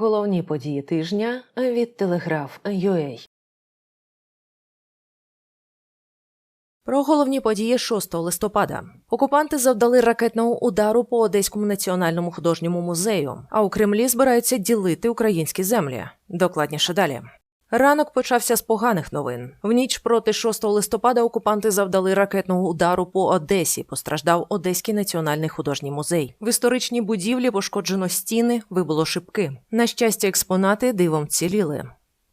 Головні події тижня від Телеграф UA. Про головні події 6 листопада. Окупанти завдали ракетного удару по Одеському національному художньому музею, а у Кремлі збираються ділити українські землі. Докладніше далі. Ранок почався з поганих новин. В ніч проти 6 листопада окупанти завдали ракетного удару по Одесі. Постраждав Одеський національний художній музей. В історичній будівлі пошкоджено стіни, вибило шибки. На щастя, експонати дивом ціліли.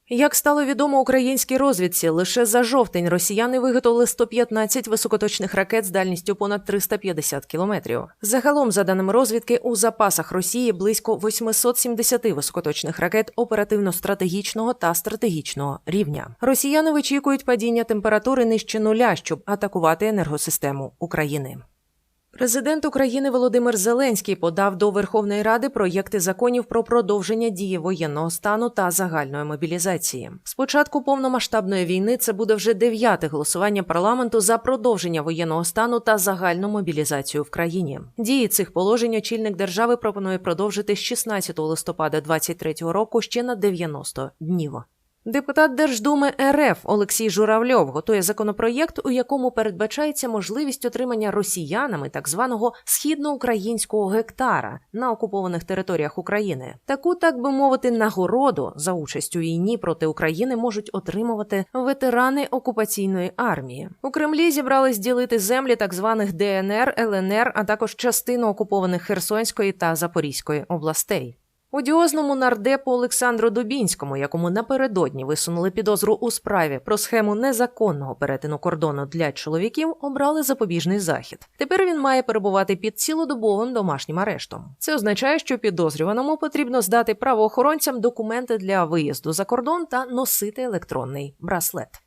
Як стало відомо українській розвідці, лише за жовтень росіяни виготовили 115 високоточних ракет з дальністю понад 350 кілометрів. Загалом, за даними розвідки, у запасах Росії близько 870 високоточних ракет оперативно-стратегічного та стратегічного рівня. Росіяни вичікують падіння температури нижче нуля, щоб атакувати енергосистему України. Президент України Володимир Зеленський подав до Верховної Ради проєкти законів про продовження дії воєнного стану та загальної мобілізації. Спочатку повномасштабної війни це буде вже дев'яте голосування парламенту за продовження воєнного стану та загальну мобілізацію в країні. Дії цих положень очільник держави пропонує продовжити з 16 листопада 2023 року ще на 90 днів. Депутат Держдуми РФ Олексій Журавльов готує законопроєкт, у якому передбачається можливість отримання росіянами так званого східноукраїнського гектара на окупованих територіях України. Таку, так би мовити, нагороду за участь у війні проти України можуть отримувати ветерани окупаційної армії. У Кремлі зібрались ділити землі так званих ДНР, ЛНР, а також частину окупованих Херсонської та Запорізької областей. Одіозному нардепу Олександру Дубінському, якому напередодні висунули підозру у справі про схему незаконного перетину кордону для чоловіків, обрали запобіжний захід. Тепер він має перебувати під цілодобовим домашнім арештом. Це означає, що підозрюваному потрібно здати правоохоронцям документи для виїзду за кордон та носити електронний браслет.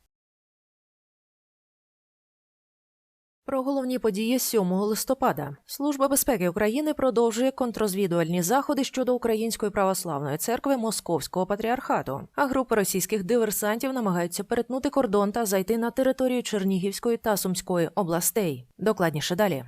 Про головні події 7 листопада Служба безпеки України продовжує контрозвідувальні заходи щодо Української православної церкви Московського патріархату. А групи російських диверсантів намагаються перетнути кордон та зайти на територію Чернігівської та Сумської областей. Докладніше далі.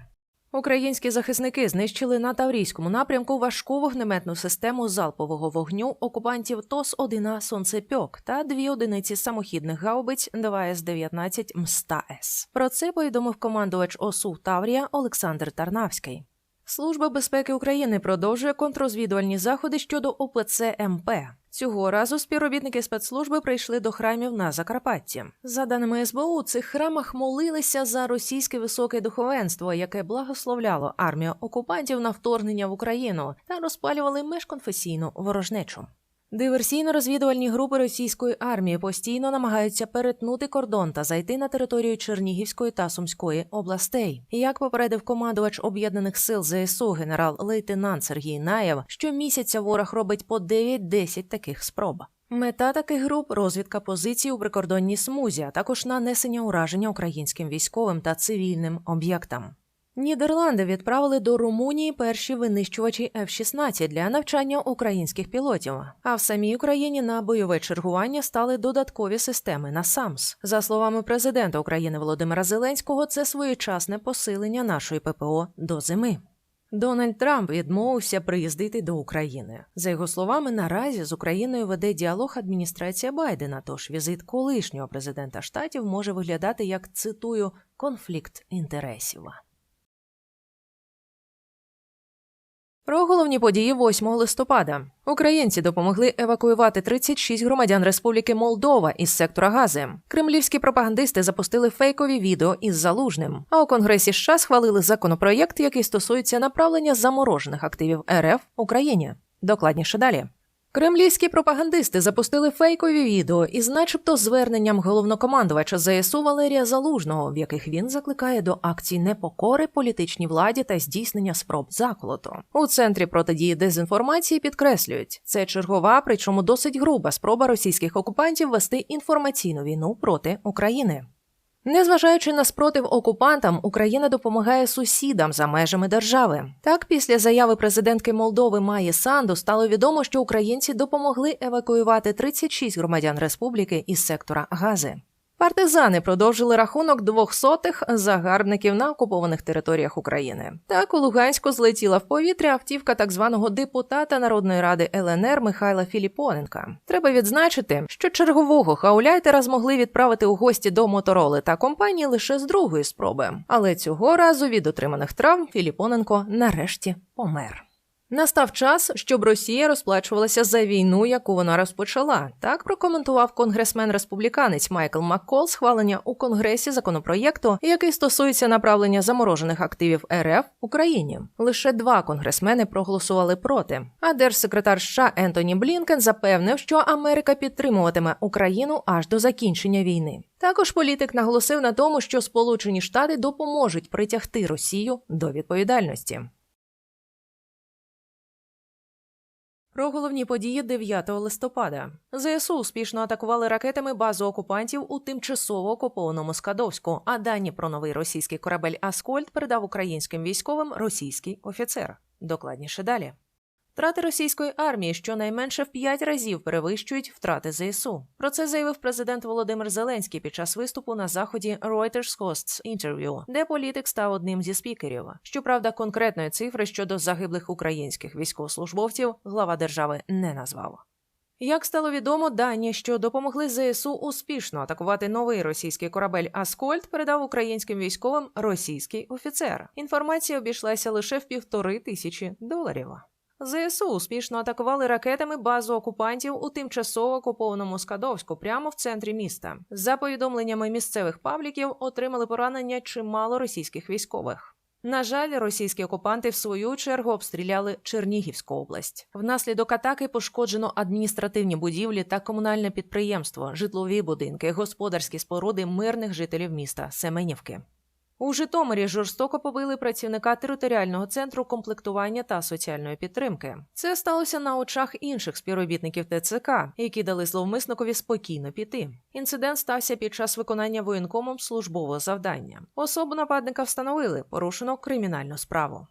Українські захисники знищили на Таврійському напрямку важку вогнеметну систему залпового вогню окупантів ТОС-1 «Сонцепьок» та дві одиниці самохідних гаубиць 2С-19 МСТА-С. Про це повідомив командувач ОСУ Таврія Олександр Тарнавський. Служба безпеки України продовжує контрозвідувальні заходи щодо ОПЦ МП. Цього разу співробітники спецслужби прийшли до храмів на Закарпатті. За даними СБУ, у цих храмах молилися за російське високе духовенство, яке благословляло армію окупантів на вторгнення в Україну та розпалювали межконфесійну ворожнечу. Диверсійно-розвідувальні групи російської армії постійно намагаються перетнути кордон та зайти на територію Чернігівської та Сумської областей. Як попередив командувач об'єднаних сил ЗСУ генерал-лейтенант Сергій Наєв, щомісяця ворог робить по 9-10 таких спроб. Мета таких груп розвідка позицій у прикордонній смузі, а також нанесення ураження українським військовим та цивільним об'єктам. Нідерланди відправили до Румунії перші винищувачі F-16 для навчання українських пілотів. А в самій Україні на бойове чергування стали додаткові системи на САМС. За словами президента України Володимира Зеленського, це своєчасне посилення нашої ППО до зими. Дональд Трамп відмовився приїздити до України. За його словами, наразі з Україною веде діалог адміністрація Байдена. Тож візит колишнього президента штатів може виглядати як цитую конфлікт інтересів. Про головні події 8 листопада українці допомогли евакуювати 36 громадян Республіки Молдова із сектора Гази. Кремлівські пропагандисти запустили фейкові відео із залужним. А у Конгресі США схвалили законопроєкт, який стосується направлення заморожених активів РФ Україні. Докладніше далі. Кремлівські пропагандисти запустили фейкові відео із, начебто, зверненням головнокомандувача ЗСУ Валерія Залужного, в яких він закликає до акцій непокори політичній владі та здійснення спроб заколоту. У центрі протидії дезінформації підкреслюють, це чергова, причому досить груба спроба російських окупантів вести інформаційну війну проти України. Незважаючи на спротив окупантам, Україна допомагає сусідам за межами держави. Так, після заяви президентки Молдови Маї Санду стало відомо, що українці допомогли евакуювати 36 громадян республіки із сектора Гази. Партизани продовжили рахунок двохсотих загарбників на окупованих територіях України. Так у Луганську злетіла в повітря автівка так званого депутата Народної ради ЛНР Михайла Філіпоненка. Треба відзначити, що чергового хауляйтера змогли відправити у гості до мотороли та компанії лише з другої спроби. Але цього разу від отриманих травм Філіпоненко нарешті помер. Настав час, щоб Росія розплачувалася за війну, яку вона розпочала. Так прокоментував конгресмен-республіканець Майкл Маккол схвалення у конгресі законопроєкту, який стосується направлення заморожених активів РФ Україні. Лише два конгресмени проголосували проти. А держсекретар США Ентоні Блінкен запевнив, що Америка підтримуватиме Україну аж до закінчення війни. Також політик наголосив на тому, що Сполучені Штати допоможуть притягти Росію до відповідальності. Про головні події 9 листопада ЗСУ успішно атакували ракетами базу окупантів у тимчасово окупованому Скадовську. А дані про новий російський корабель Аскольд передав українським військовим російський офіцер. Докладніше далі. Втрати російської армії щонайменше в п'ять разів перевищують втрати ЗСУ. Про це заявив президент Володимир Зеленський під час виступу на заході Reuters Hosts Interview, де політик став одним зі спікерів. Щоправда, конкретної цифри щодо загиблих українських військовослужбовців глава держави не назвав. Як стало відомо, дані, що допомогли ЗСУ успішно атакувати новий російський корабель Аскольд, передав українським військовим російський офіцер. Інформація обійшлася лише в півтори тисячі доларів. ЗСУ успішно атакували ракетами базу окупантів у тимчасово окупованому Скадовську прямо в центрі міста. За повідомленнями місцевих пабліків, отримали поранення чимало російських військових. На жаль, російські окупанти в свою чергу обстріляли Чернігівську область. Внаслідок атаки пошкоджено адміністративні будівлі та комунальне підприємство, житлові будинки, господарські споруди мирних жителів міста Семенівки. У Житомирі жорстоко побили працівника територіального центру комплектування та соціальної підтримки. Це сталося на очах інших співробітників ТЦК, які дали зловмисникові спокійно піти. Інцидент стався під час виконання воєнкомом службового завдання. Особу нападника встановили, порушено кримінальну справу.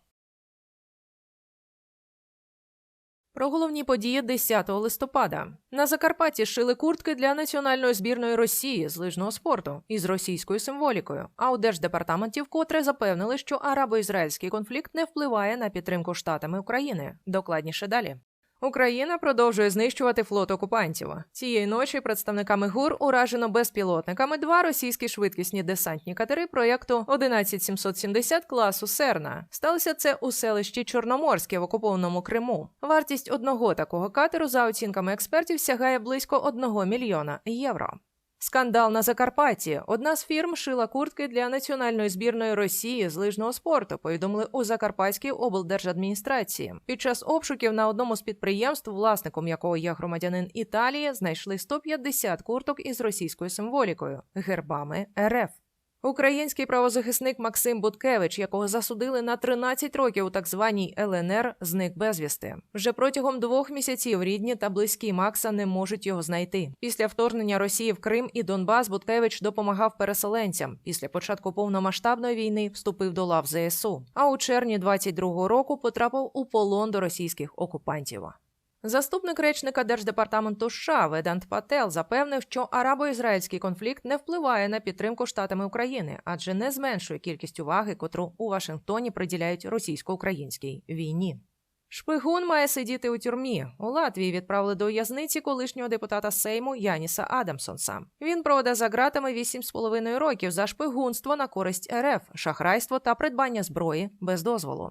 Про головні події 10 листопада на Закарпатті шили куртки для національної збірної Росії з лижного спорту із російською символікою. А у держдепартаменті вкотре запевнили, що арабо-ізраїльський конфлікт не впливає на підтримку штатами України. Докладніше далі. Україна продовжує знищувати флот окупантів. Цієї ночі представниками ГУР уражено безпілотниками два російські швидкісні десантні катери проєкту 11770 класу Серна. Сталося це у селищі Чорноморське в окупованому Криму. Вартість одного такого катеру, за оцінками експертів, сягає близько 1 мільйона євро. Скандал на Закарпатті. Одна з фірм шила куртки для національної збірної Росії з лижного спорту. Повідомили у Закарпатській облдержадміністрації. Під час обшуків на одному з підприємств, власником якого є громадянин Італії, знайшли 150 курток із російською символікою гербами РФ. Український правозахисник Максим Буткевич, якого засудили на 13 років у так званій ЛНР, зник безвісти. Вже протягом двох місяців рідні та близькі Макса не можуть його знайти. Після вторгнення Росії в Крим і Донбас Буткевич допомагав переселенцям. Після початку повномасштабної війни вступив до лав ЗСУ. А у червні 22-го року потрапив у полон до російських окупантів. Заступник речника держдепартаменту США Ведант Пател запевнив, що арабо-ізраїльський конфлікт не впливає на підтримку штатами України, адже не зменшує кількість уваги, котру у Вашингтоні приділяють російсько-українській війні. Шпигун має сидіти у тюрмі. У Латвії відправили до в'язниці колишнього депутата Сейму Яніса Адамсонса. Він проведе за ґратами 8,5 років за шпигунство на користь РФ, шахрайство та придбання зброї без дозволу.